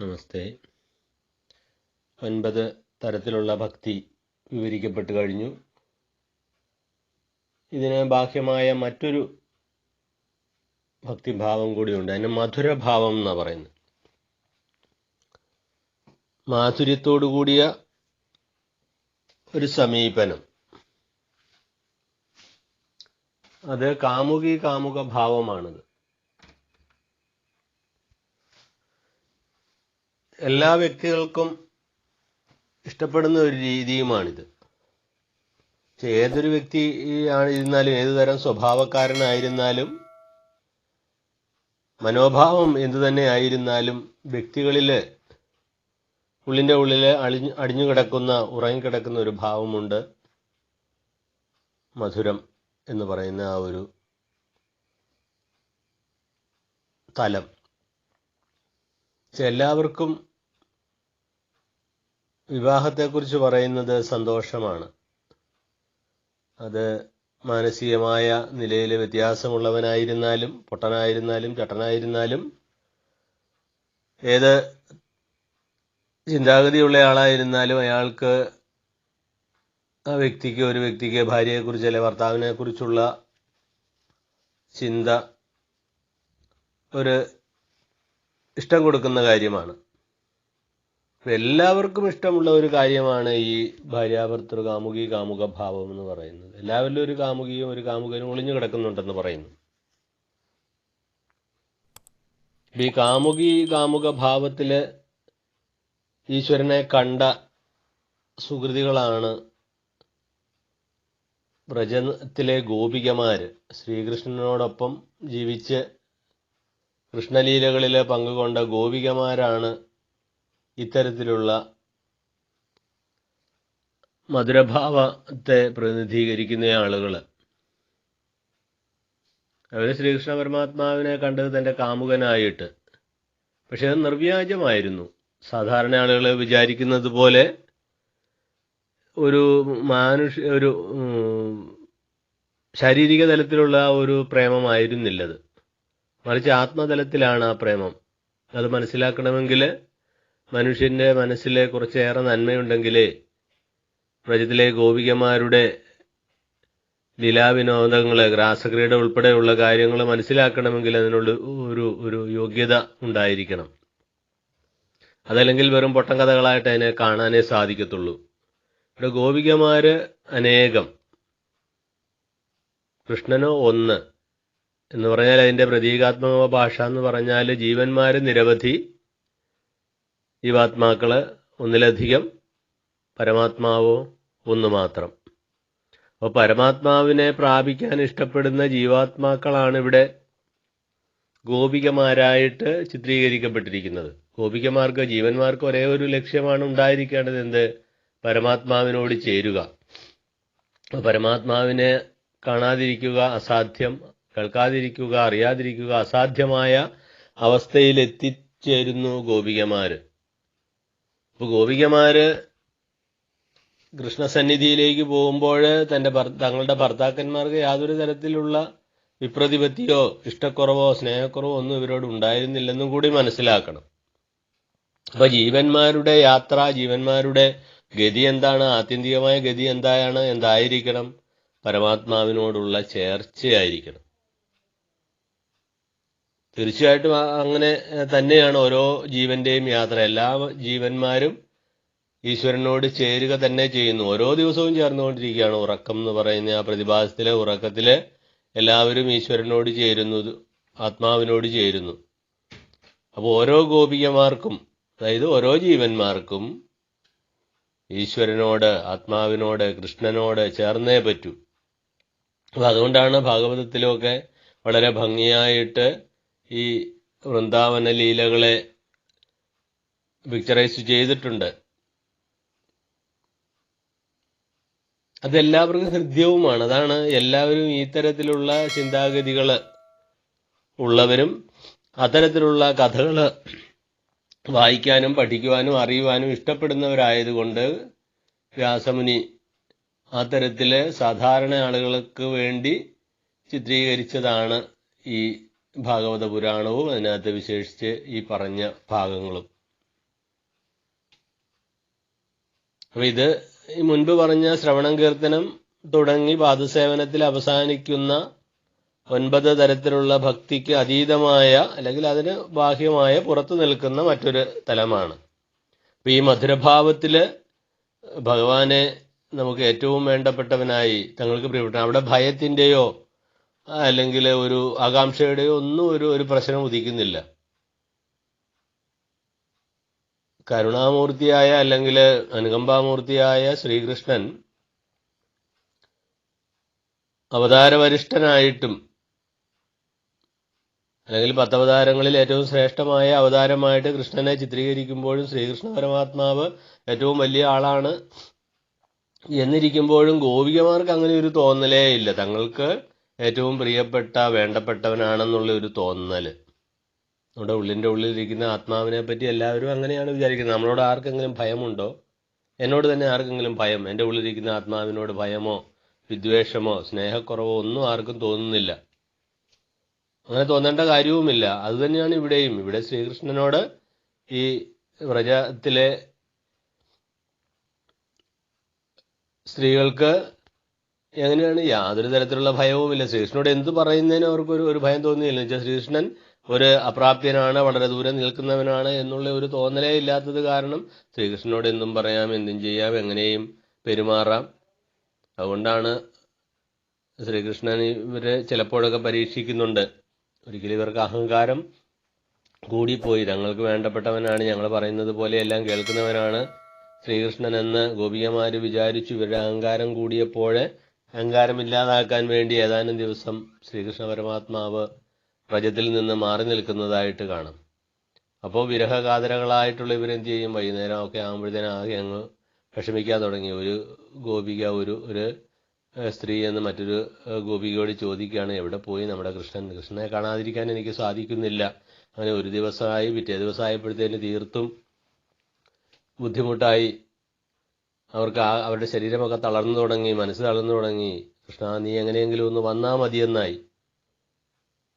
നമസ്തേ. ഒൻപത് തരത്തിലുള്ള ഭക്തി വിവരിക്കപ്പെട്ട് കഴിഞ്ഞു. ഇതിന് ബാഹ്യമായ മറ്റൊരു ഭക്തിഭാവം കൂടിയുണ്ട്. അതിന് മധുരഭാവം എന്നാണ് പറയുന്നത്. മാധുര്യത്തോടു കൂടിയ ഒരു സമീപനം. അത് കാമുകി കാമുക ഭാവമാണത്. എല്ലാ വ്യക്തികൾക്കും ഇഷ്ടപ്പെടുന്ന ഒരു രീതിയുമാണിത്. പക്ഷെ ഏതൊരു വ്യക്തി ആയിരുന്നാലും ഏതു തരം സ്വഭാവക്കാരനായിരുന്നാലും മനോഭാവം എന്തു തന്നെ ആയിരുന്നാലും വ്യക്തികളിൽ ഉള്ളിന്റെ ഉള്ളിൽ അളിഞ്ഞു അടിഞ്ഞു കിടക്കുന്ന ഉറങ്ങിക്കിടക്കുന്ന ഒരു ഭാവമുണ്ട് മധുരം എന്ന് പറയുന്ന ആ ഒരു തലം. എല്ലാവർക്കും വിവാഹത്തെക്കുറിച്ച് പറയുന്നത് സന്തോഷമാണ്. അത് മാനസികമായ നിലയിൽ വ്യത്യാസമുള്ളവനായിരുന്നാലും പൊട്ടനായിരുന്നാലും ചട്ടനായിരുന്നാലും ഏത് ചിന്താഗതിയുള്ള ആളായിരുന്നാലും അയാൾക്ക് ആ വ്യക്തിക്ക് ഒരു വ്യക്തിക്ക് ഭാര്യയെക്കുറിച്ച് അല്ലെ ഭർത്താവിനെക്കുറിച്ചുള്ള ചിന്ത ഒരു ഇഷ്ടം കൊടുക്കുന്ന കാര്യമാണ്. എല്ലാവർക്കും ഇഷ്ടമുള്ള ഒരു കാര്യമാണ് ഈ ഭാര്യാഭർത്തൃ കാമുകി കാമുക ഭാവം എന്ന് പറയുന്നത്. എല്ലാവരിലും ഒരു കാമുകിയും ഒരു കാമുകനും ഒളിഞ്ഞു കിടക്കുന്നുണ്ടെന്ന് പറയുന്നു. ഈ കാമുകി കാമുക ഭാവത്തിൽ ഈശ്വരനെ കണ്ട സുഹൃതികളാണ് വ്രജത്തിലെ ഗോപികമാര്. ശ്രീകൃഷ്ണനോടൊപ്പം ജീവിച്ച് കൃഷ്ണലീലകളിൽ പങ്കുകൊണ്ട ഗോപികമാരാണ് ഇത്തരത്തിലുള്ള മധുരഭാവത്തെ പ്രതിനിധീകരിക്കുന്ന ആളുകൾ അവർ ശ്രീകൃഷ്ണ പരമാത്മാവിനെ കണ്ടത് തന്റെ കാമുകനായിട്ട്. പക്ഷെ അത് നിർവ്യാജമായിരുന്നു. സാധാരണ ആളുകൾ വിചാരിക്കുന്നത് പോലെ ഒരു മാനുഷ്യ ഒരു ശാരീരിക തലത്തിലുള്ള ഒരു പ്രേമമായിരുന്നില്ലത്. മറിച്ച് ആത്മതലത്തിലാണ് ആ പ്രേമം. അത് മനസ്സിലാക്കണമെങ്കിൽ മനുഷ്യന്റെ മനസ്സിൽ കുറച്ചേറെ നന്മയുണ്ടെങ്കിലേ പ്രജത്തിലെ ഗോപികമാരുടെ ലീലാവിനോദങ്ങൾ ഗ്രാസക്രീഡ ഉൾപ്പെടെയുള്ള കാര്യങ്ങൾ മനസ്സിലാക്കണമെങ്കിൽ അതിനുള്ള ഒരു ഒരു യോഗ്യത ഉണ്ടായിരിക്കണം. അതല്ലെങ്കിൽ വെറും പൊട്ടം കഥകളായിട്ട് അതിനെ കാണാനേ സാധിക്കത്തുള്ളൂ. ഇവിടെ ഗോപികമാര് അനേകം. കൃഷ്ണനോ ഒന്ന്. എന്ന് പറഞ്ഞാൽ അതിന്റെ പ്രതീകാത്മക ഭാഷ എന്ന് പറഞ്ഞാൽ ജീവന്മാർ നിരവധി. ജീവാത്മാക്കൾ ഒന്നിലധികം പരമാത്മാവോ ഒന്ന് മാത്രം. അപ്പോൾ പരമാത്മാവിനെ പ്രാപിക്കാൻ ഇഷ്ടപ്പെടുന്ന ജീവാത്മാക്കളാണ് ഇവിടെ ഗോപികമാരായിട്ട് ചിത്രീകരിക്കപ്പെട്ടിരിക്കുന്നത്. ഗോപികമാർക്ക് ജീവന്മാർക്ക് ഒരേ ഒരു ലക്ഷ്യമാണ് ഉണ്ടായിരിക്കേണ്ടത് എന്ത്? പരമാത്മാവിനോട് ചേരുക. പരമാത്മാവിനെ കാണാതിരിക്കുക അസാധ്യം കേൾക്കാതിരിക്കുക അറിയാതിരിക്കുക അസാധ്യമായ അവസ്ഥയിൽ എത്തിച്ചേരുന്നു അപ്പൊ ഗോപികമാര് കൃഷ്ണസന്നിധിയിലേക്ക് പോകുമ്പോൾ തന്റെ തങ്ങളുടെ ഭർത്താക്കന്മാർക്ക് യാതൊരു തരത്തിലുള്ള വിപ്രതിപത്തിയോ ഇഷ്ടക്കുറവോ സ്നേഹക്കുറവോ ഒന്നും ഇവരോട് ഉണ്ടായിരുന്നില്ലെന്നും കൂടി മനസ്സിലാക്കണം. അപ്പൊ ജീവന്മാരുടെ യാത്ര ജീവന്മാരുടെ ഗതി എന്താണ്? ആത്യന്തികമായ ഗതി എന്താണ് എന്തായിരിക്കണം? പരമാത്മാവിനോടുള്ള ചേർച്ചയായിരിക്കണം. തീർച്ചയായിട്ടും അങ്ങനെ തന്നെയാണ് ഓരോ ജീവന്റെയും യാത്ര. എല്ലാ ജീവന്മാരും ഈശ്വരനോട് ചേരുക തന്നെ ചെയ്യുന്നു. ഓരോ ദിവസവും ചേർന്നുകൊണ്ടിരിക്കുകയാണ്. ഉറക്കം എന്ന് പറയുന്ന ആ പ്രതിഭാസത്തിലെ ഉറക്കത്തിലെ എല്ലാവരും ഈശ്വരനോട് ചേരുന്നു ആത്മാവിനോട് ചേരുന്നു. അപ്പോൾ ഓരോ ഗോപികമാർക്കും അതായത് ഓരോ ജീവന്മാർക്കും ഈശ്വരനോട് ആത്മാവിനോട് കൃഷ്ണനോട് ചേർന്നേ പറ്റൂ. അപ്പം അതുകൊണ്ടാണ് ഭാഗവതത്തിലൊക്കെ വളരെ ഭംഗിയായിട്ട് ഈ വൃന്ദാവന ലീലകളെ പിക്ചറൈസ് ചെയ്തിട്ടുണ്ട്. അതെല്ലാവർക്കും ഹൃദ്യവുമാണ്. അതാണ് എല്ലാവരും ഈ തരത്തിലുള്ള ചിന്താഗതികൾ ഉള്ളവരും അത്തരത്തിലുള്ള കഥകൾ വായിക്കാനും പഠിക്കുവാനും അറിയുവാനും ഇഷ്ടപ്പെടുന്നവരായതുകൊണ്ട് വ്യാസമുനി ആ സാധാരണ ആളുകൾക്ക് വേണ്ടി ചിത്രീകരിച്ചതാണ് ഈ ഭാഗവത പുരാണവും അതിനകത്ത് വിശേഷിച്ച് ഈ പറഞ്ഞ ഭാഗങ്ങളും. അപ്പൊ ഇത് ഈ മുൻപ് പറഞ്ഞ ശ്രവണം കീർത്തനം തുടങ്ങി പാദസേവനത്തിൽ അവസാനിക്കുന്ന ഒൻപത് തരത്തിലുള്ള ഭക്തിക്ക് അതീതമായ അല്ലെങ്കിൽ അതിന് ബാഹ്യമായ പുറത്തു നിൽക്കുന്ന മറ്റൊരു തലമാണ്. അപ്പൊ ഈ മധുരഭാവത്തിൽ ഭഗവാനെ നമുക്ക് ഏറ്റവും വേണ്ടപ്പെട്ടവനായി തങ്ങൾക്ക് പ്രിയപ്പെട്ട അവിടെ ഭയത്തിന്റെയോ അല്ലെങ്കിൽ ഒരു ആകാംക്ഷയുടെയോ ഒന്നും ഒരു ഒരു പ്രശ്നം ഉദിക്കുന്നില്ല. കരുണാമൂർത്തിയായ അല്ലെങ്കിൽ അനുകമ്പാമൂർത്തിയായ ശ്രീകൃഷ്ണൻ അവതാരവരിഷ്ഠനായിട്ടും അല്ലെങ്കിൽ പത്തവതാരങ്ങളിൽ ഏറ്റവും ശ്രേഷ്ഠമായ അവതാരമായിട്ട് കൃഷ്ണനെ ചിത്രീകരിക്കുമ്പോഴും ശ്രീകൃഷ്ണ പരമാത്മാവ് ഏറ്റവും വലിയ ആളാണ് എന്നിരിക്കുമ്പോഴും ഗോപികമാർക്ക് അങ്ങനെ ഒരു തോന്നലേ ഇല്ല. തങ്ങൾക്ക് ഏറ്റവും പ്രിയപ്പെട്ട വേണ്ടപ്പെട്ടവനാണെന്നുള്ള ഒരു തോന്നൽ നമ്മുടെ ഉള്ളിന്റെ ഉള്ളിലിരിക്കുന്ന ആത്മാവിനെ പറ്റി എല്ലാവരും അങ്ങനെയാണ് വിചാരിക്കുന്നത്. നമ്മളോട് ആർക്കെങ്കിലും ഭയമുണ്ടോ? എന്നോട് തന്നെ ആർക്കെങ്കിലും ഭയം? എന്റെ ഉള്ളിലിരിക്കുന്ന ആത്മാവിനോട് ഭയമോ വിദ്വേഷമോ സ്നേഹക്കുറവോ ഒന്നും ആർക്കും തോന്നുന്നില്ല. അങ്ങനെ തോന്നേണ്ട കാര്യവുമില്ല. അതുതന്നെയാണ് ഇവിടെയും. ഇവിടെ ശ്രീകൃഷ്ണനോട് ഈ വ്രജത്തിലെ സ്ത്രീകൾക്ക് എങ്ങനെയാണ് യാതൊരു തരത്തിലുള്ള ഭയവുമില്ല ശ്രീകൃഷ്ണനോട് എന്ത് പറയുന്നതിന് അവർക്ക് ഒരു ഒരു ഭയം തോന്നിയില്ല. വെച്ചാൽ ശ്രീകൃഷ്ണൻ ഒരു അപ്രാപ്യനാണ് വളരെ ദൂരെ നിൽക്കുന്നവനാണ് എന്നുള്ള ഒരു തോന്നലേ ഇല്ലാത്തത് കാരണം ശ്രീകൃഷ്ണനോട് എന്തും പറയാം എന്തും ചെയ്യാം എങ്ങനെയും പെരുമാറാം. അതുകൊണ്ടാണ് ശ്രീകൃഷ്ണൻ ഇവരെ ചിലപ്പോഴൊക്കെ പരീക്ഷിക്കുന്നുണ്ട്. ഒരിക്കലും ഇവർക്ക് അഹങ്കാരം കൂടിപ്പോയി. തങ്ങൾക്ക് വേണ്ടപ്പെട്ടവനാണ് ഞങ്ങൾ പറയുന്നത് പോലെ എല്ലാം കേൾക്കുന്നവനാണ് ശ്രീകൃഷ്ണൻ എന്ന് ഗോപികമാര് വിചാരിച്ചു ഇവരുടെ അഹങ്കാരം കൂടിയപ്പോഴെ അഹങ്കാരം ഇല്ലാതാക്കാൻ വേണ്ടി ഏതാനും ദിവസം ശ്രീകൃഷ്ണ പരമാത്മാവ് വ്രജത്തിൽ നിന്ന് മാറി നിൽക്കുന്നതായിട്ട് കാണും. അപ്പോൾ വിരഹകാതരകളായിട്ടുള്ള ഇവരെന്ത് ചെയ്യും? വൈകുന്നേരം ഒക്കെ ആകുമ്പോഴത്തേനും ആകെ അങ്ങ് വിഷമിക്കാൻ തുടങ്ങി. ഒരു ഗോപിക ഒരു ഒരു സ്ത്രീ എന്ന് മറ്റൊരു ഗോപികയോട് ചോദിക്കുകയാണ് എവിടെ പോയി നമ്മുടെ കൃഷ്ണൻ? കൃഷ്ണനെ കാണാതിരിക്കാൻ എനിക്ക് സാധിക്കുന്നില്ല. അങ്ങനെ ഒരു ദിവസമായി പിറ്റേ ദിവസമായപ്പോഴത്തേന് തീർത്തും ബുദ്ധിമുട്ടായി അവർക്ക് അവരുടെ ശരീരമൊക്കെ തളർന്നു തുടങ്ങി മനസ്സ് തളർന്നു തുടങ്ങി. കൃഷ്ണ നീ എങ്ങനെയെങ്കിലും ഒന്ന് വന്നാ മതിയെന്നായി.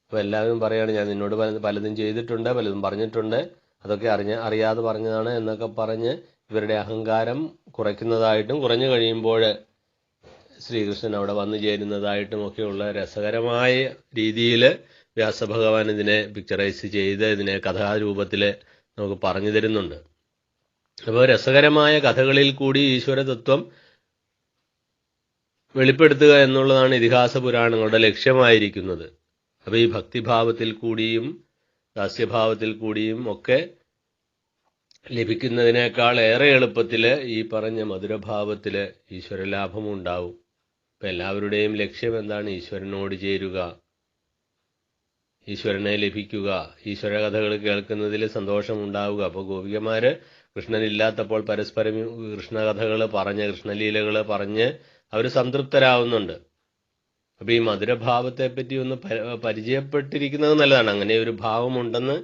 അപ്പൊ എല്ലാവരും പറയാണ് ഞാൻ നിന്നോട് പല- പലതും ചെയ്തിട്ടുണ്ട് പലതും പറഞ്ഞിട്ടുണ്ട്. അതൊക്കെ അറിഞ്ഞ അറിയാതെ പറഞ്ഞതാണ് എന്നൊക്കെ പറഞ്ഞ് ഇവരുടെ അഹങ്കാരം കുറയ്ക്കുന്നതായിട്ടും കുറഞ്ഞു കഴിയുമ്പോൾ ശ്രീകൃഷ്ണൻ അവിടെ വന്നു ചേരുന്നതായിട്ടും ഒക്കെയുള്ള രസകരമായ രീതിയിൽ വ്യാസഭഗവാൻ ഇതിനെ പിക്ചറൈസ് ചെയ്ത് ഇതിനെ കഥാരൂപത്തിൽ നമുക്ക് പറഞ്ഞു തരുന്നുണ്ട്. അപ്പോൾ രസകരമായ കഥകളിൽ കൂടി ഈശ്വരതത്വം വെളിപ്പെടുത്തുക എന്നുള്ളതാണ് ഇതിഹാസ പുരാണങ്ങളുടെ ലക്ഷ്യമായിരിക്കുന്നത്. അപ്പൊ ഈ ഭക്തിഭാവത്തിൽ കൂടിയും ദാസ്യഭാവത്തിൽ കൂടിയും ഒക്കെ ലഭിക്കുന്നതിനേക്കാൾ ഏറെ എളുപ്പത്തിൽ ഈ പറഞ്ഞ മധുരഭാവത്തിൽ ഈശ്വരലാഭം ഉണ്ടാവും ഇപ്പൊ എല്ലാവരുടെയും ലക്ഷ്യം എന്താണ്? ഈശ്വരനോട് ചേരുക. ഈശ്വരനെ ലഭിക്കുക. ഈശ്വര കഥകൾ കേൾക്കുന്നതിൽ സന്തോഷമുണ്ടാവുക. അപ്പോൾ ഗോപികമാർ കൃഷ്ണനില്ലാത്തപ്പോൾ പരസ്പരം കൃഷ്ണകഥകൾ പറഞ്ഞ് കൃഷ്ണലീലകൾ പറഞ്ഞ് അവർ സംതൃപ്തരാവുന്നുണ്ട്. അപ്പോൾ ഈ മധുരഭാവത്തെ പറ്റി ഒന്ന് പരിചയപ്പെട്ടിരിക്കുന്നത് നല്ലതാണ്. അങ്ങനെ ഒരു ഭാവമുണ്ടെന്ന്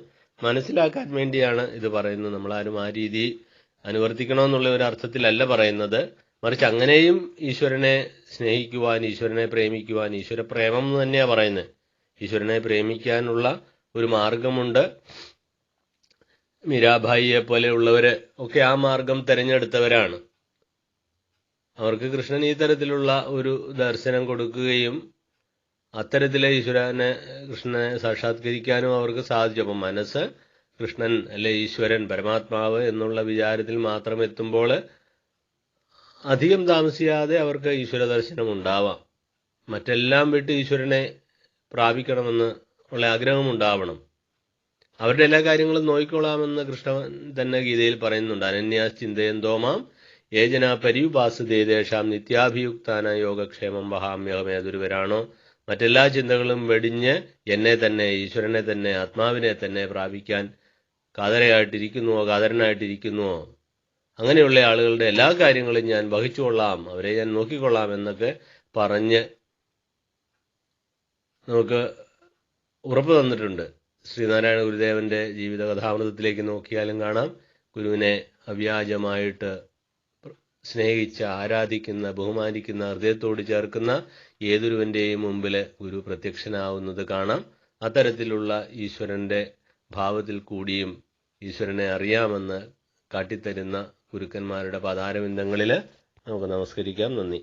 മനസ്സിലാക്കാൻ വേണ്ടിയാണ് ഇത് പറയുന്നത്. നമ്മളാരും ആ രീതി അനുവർത്തിക്കണമെന്നുള്ള ഒരു അർത്ഥത്തിലല്ല പറയുന്നത്. മറിച്ച് അങ്ങനെയും ഈശ്വരനെ സ്നേഹിക്കുവാൻ ഈശ്വരനെ പ്രേമിക്കുവാൻ ഈശ്വര പ്രേമം എന്ന് തന്നെയാണ് പറയുന്നത്. ഈശ്വരനെ പ്രേമിക്കാനുള്ള ഒരു മാർഗമുണ്ട്. മീരാഭായിയെ പോലെയുള്ളവര് ഒക്കെ ആ മാർഗം തിരഞ്ഞെടുത്തവരാണ്. അവർക്ക് കൃഷ്ണൻ ഈ തരത്തിലുള്ള ഒരു ദർശനം കൊടുക്കുകയും അത്തരത്തിലെ ഈശ്വരനെ കൃഷ്ണനെ സാക്ഷാത്കരിക്കാനും അവർക്ക് സാധിച്ചു. അപ്പം മനസ്സ് കൃഷ്ണൻ അല്ലെ ഈശ്വരൻ പരമാത്മാവ് എന്നുള്ള വിചാരത്തിൽ മാത്രം എത്തുമ്പോൾ അധികം താമസിയാതെ അവർക്ക് ഈശ്വര ദർശനം ഉണ്ടാവാം. മറ്റെല്ലാം വിട്ട് ഈശ്വരനെ പ്രാപിക്കണമെന്ന് ഉള്ള ആഗ്രഹം ഉണ്ടാവണം അവരുടെ എല്ലാ കാര്യങ്ങളും നോക്കിക്കൊള്ളാമെന്ന് കൃഷ്ണൻ തന്നെ ഗീതയിൽ പറയുന്നുണ്ട്. അനന്യാസ് ചിന്തയന്തോമാം ഏജന പരിയുപാസുദേദേശാം നിത്യാഭിയുക്താന യോഗക്ഷേമം വഹാമ്യഹമേതൊരുവരാണോ മറ്റെല്ലാ ചിന്തകളും വെടിഞ്ഞ് എന്നെ തന്നെ ഈശ്വരനെ തന്നെ ആത്മാവിനെ തന്നെ പ്രാപിക്കാൻ കാതരയായിട്ടിരിക്കുന്നുവോ കാതരനായിട്ടിരിക്കുന്നുവോ? അങ്ങനെയുള്ള ആളുകളുടെ എല്ലാ കാര്യങ്ങളും ഞാൻ വഹിച്ചുകൊള്ളാം. അവരെ ഞാൻ നോക്കിക്കൊള്ളാം എന്നൊക്കെ പറഞ്ഞ് നമുക്ക് ഉറപ്പ് തന്നിട്ടുണ്ട്. ശ്രീനാരായണ ഗുരുദേവന്റെ ജീവിത കഥാമൃതത്തിലേക്ക് നോക്കിയാലും കാണാം. ഗുരുവിനെ അവ്യാജമായിട്ട് സ്നേഹിച്ച് ആരാധിക്കുന്ന ബഹുമാനിക്കുന്ന ഹൃദയത്തോട് ചേർക്കുന്ന ഏതൊരുവന്റെയും മുമ്പിൽ ഗുരു പ്രത്യക്ഷനാവുന്നത് കാണാം. അത്തരത്തിലുള്ള ഈശ്വരന്റെ ഭാവത്തിൽ കൂടിയും ഈശ്വരനെ അറിയാമെന്ന് കാട്ടിത്തരുന്ന ഗുരുക്കന്മാരുടെ പതാരബിന്ദങ്ങളിൽ നമുക്ക് നമസ്കരിക്കാം. നന്ദി.